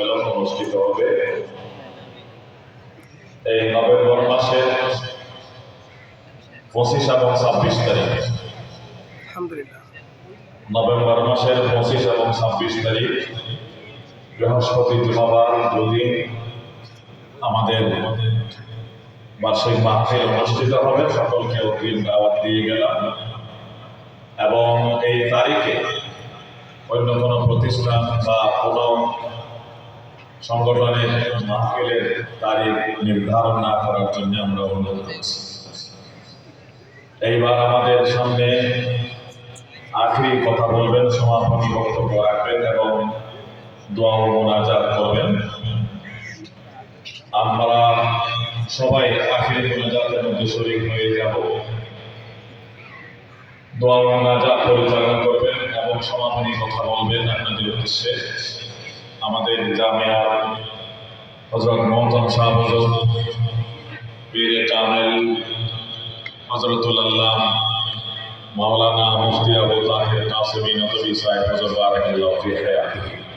সম্মেলন অনুষ্ঠিত হবে। এই নভেম্বর মাসের পঁচিশ এবং ছাব্বিশ তারিখ। নভেম্বর মাসের পঁচিশ এবং ছাব্বিশ তারিখ। বৃহস্পতি জুমাবার দুদিন আমাদের বার্ষিক মাহফিল অনুষ্ঠিত হবে। সকলকে অগ্রিম দাওয়াত দিয়ে গেলাম। এবং এই তারিখে অন্য কোনো প্রতিষ্ঠান বা কোনো সংগঠনের মাহফিলের তারিখ নির্ধারণ না করার জন্য আমরা অনুরোধ করছি। এইবার আমাদের সামনে আখরি কথা বলবেন, সমাপনী বক্তব্য রাখবেন এবং দোয়া ও মোনাজাত করবেন। আমরা সবাই আখরি মোনাজাতের মধ্যে শরীর হয়ে যাব। দোয়া ও মোনাজাত পরিচালনা করবেন এবং সমাপনী কথা বলবেন আপনাদের উদ্দেশ্যে। আমাদের জামিয়ার হজরত মোহতম শাহ হজর, পীর কামেল হজরতুল্লাহ মাওলানা মুফতি আবু তাহের কাসিমি নদী সাহেব হজর, বারাকাল্লাহু ফি হায়াতিহি।